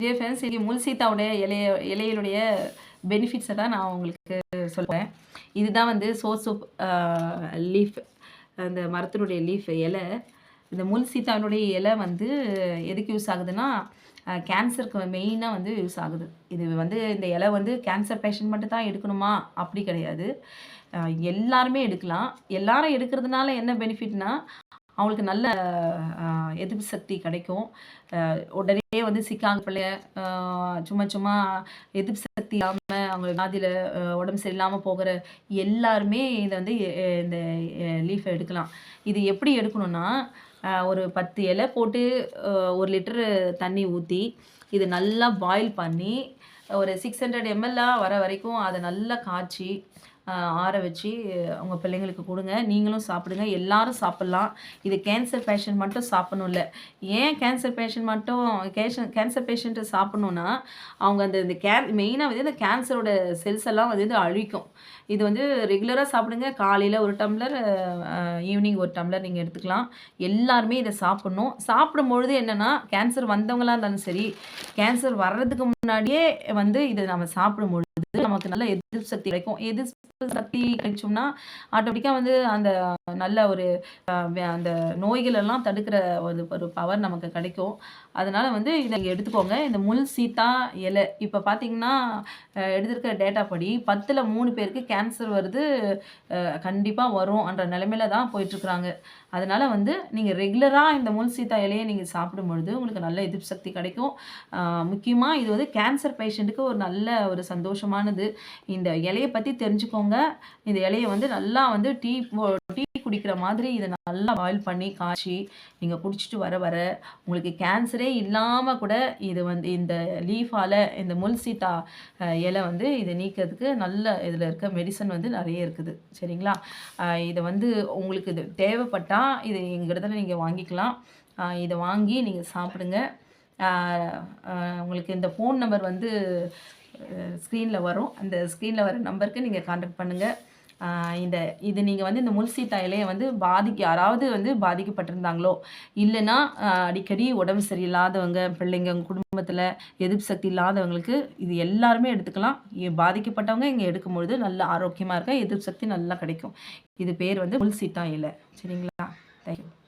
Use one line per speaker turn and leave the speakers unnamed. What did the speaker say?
Dear friends இங்கே முல்சீத்தாவுடைய இலைய இலையிலுடைய பெனிஃபிட்ஸை தான் நான் உங்களுக்கு சொல்கிறேன் இதுதான் வந்து சோர்ஸ் ஆஃப் லீஃப் அந்த மரத்தினுடைய லீஃப் இலை. இந்த முல்சீத்தாவுடைய இலை வந்து எதுக்கு யூஸ் ஆகுதுன்னா கேன்சருக்கு மெயினாக வந்து யூஸ் ஆகுது. இது வந்து இந்த இலை வந்து கேன்சர் பேஷண்ட் மட்டும் தான் எடுக்கணுமா? அப்படி கிடையாது. எல்லாருமே எடுக்கலாம். எல்லாரும் எடுக்கிறதுனால என்ன பெனிஃபிட்னா அவங்களுக்கு நல்ல எதிர்ப்பு சக்தி கிடைக்கும். உடனே வந்து சிக்காங்க பிள்ளைய சும்மா சும்மா எதிர்ப்பு சக்தி இல்லாமல் அவங்க நாதியில் உடம்பு சரியில்லாமல் போகிற எல்லாருமே இதை வந்து இந்த லீஃபை எடுக்கலாம். இது எப்படி எடுக்கணும்னா ஒரு பத்து இலை போட்டு ஒரு லிட்டரு தண்ணி ஊற்றி இது நல்லா பாயில் பண்ணி ஒரு சிக்ஸ் ஹண்ட்ரட் எம்எல்லாக வர வரைக்கும் அதை நல்லா காய்ச்சி ஆற வச்சு அவங்க பிள்ளைங்களுக்கு கொடுங்க. நீங்களும் சாப்பிடுங்க. எல்லாரும் சாப்பிட்லாம். இது கேன்சர் பேஷண்ட் மட்டும் சாப்பிடணும் இல்லை ஏன் கேன்சர் பேஷண்ட் மட்டும் கேஷன் கேன்சர் பேஷண்ட்டு சாப்பிட்ணுன்னா அவங்க அந்த இந்த கேன் மெயினாக வந்து இந்த கேன்சரோட செல்ஸ் எல்லாம் வந்து இது அழிக்கும். இது வந்து ரெகுலராக சாப்பிடுங்க. காலையில் ஒரு டம்ளர் ஈவினிங் ஒரு டம்ளர் நீங்கள் எடுத்துக்கலாம். எல்லாருமே இதை சாப்பிட்ணும். சாப்பிடும் பொழுது என்னென்னா கேன்சர் வந்தவங்களா இருந்தாலும் சரி கேன்சர் வர்றதுக்கு முன்னாடியே வந்து இதை நம்ம சாப்பிடும் பொழுது நமக்கு நல்ல எதிர்ப்பு சக்தி கிடைக்கும். எதிர்ப்பு சக்தி கிடைச்சோம்னா ஆட்டோமேட்டிக்காக வந்து அந்த நல்ல ஒரு அந்த நோய்கள் எல்லாம் தடுக்கிற ஒரு ஒரு பவர் நமக்கு கிடைக்கும். அதனால வந்து இதை எடுத்துக்கோங்க. இந்த முள் சீத்தா இலை. இப்போ பார்த்தீங்கன்னா எடுத்திருக்கிற டேட்டா படி பத்தில் மூணு பேருக்கு கேன்சர் வருது. கண்டிப்பாக வரும் என்ற நிலைமையில தான் போயிட்டுருக்குறாங்க அதனால் வந்து நீங்கள் ரெகுலராக இந்த முள் சீத்தா இலையை நீங்கள் சாப்பிடும் பொழுது உங்களுக்கு நல்ல எதிர்ப்பு சக்தி கிடைக்கும். முக்கியமாக இது வந்து கேன்சர் பேஷண்ட்டுக்கு ஒரு நல்ல ஒரு சந்தோஷமானது. இந்த இலையை பற்றி தெரிஞ்சுக்கோங்க. இந்த இலையை வந்து நல்லா வந்து டீ போ- டீ குடிக்கிற மாதிரி இதை நல்லா பாயில் பண்ணி காய்ச்சி நீங்கள் குடிச்சிட்டு வர வர உங்களுக்கு கேன்சரே இல்லாமல் கூட இது வந்து இந்த லீஃபால் இந்த முல்சீத்தா இலை வந்து இதை நீக்கிறதுக்கு நல்ல இதில் இருக்க மெடிசன் வந்து நிறைய இருக்குது. சரிங்களா? இதை வந்து உங்களுக்கு இது தேவைப்பட்டால் இது எங்கள் இடத்துல நீங்கள் வாங்கிக்கலாம். இதை வாங்கி நீங்கள் சாப்பிடுங்க. உங்களுக்கு இந்த ஃபோன் நம்பர் வந்து ஸ்க்ரீனில் வரும். அந்த ஸ்க்ரீனில் வர நம்பருக்கு நீங்கள் காண்டாக்ட் பண்ணுங்கள் இந்த இது நீங்கள் வந்து இந்த முல்சீத்தா இலையை வந்து பாதிக்க யாராவது வந்து பாதிக்கப்பட்டிருந்தாங்களோ இல்லைன்னா அடிக்கடி உடம்பு சரியில்லாதவங்க பிள்ளைங்க குடும்பத்தில் எதிர்ப்பு சக்தி இல்லாதவங்களுக்கு இது எல்லாருமே எடுத்துக்கலாம். பாதிக்கப்பட்டவங்க இங்கே எடுக்கும்பொழுது நல்ல ஆரோக்கியமாக இருக்க எதிர்ப்பு சக்தி நல்லா கிடைக்கும். இது பேர் வந்து முல்சீத்தா இலை சரிங்களா தேங்க்யூ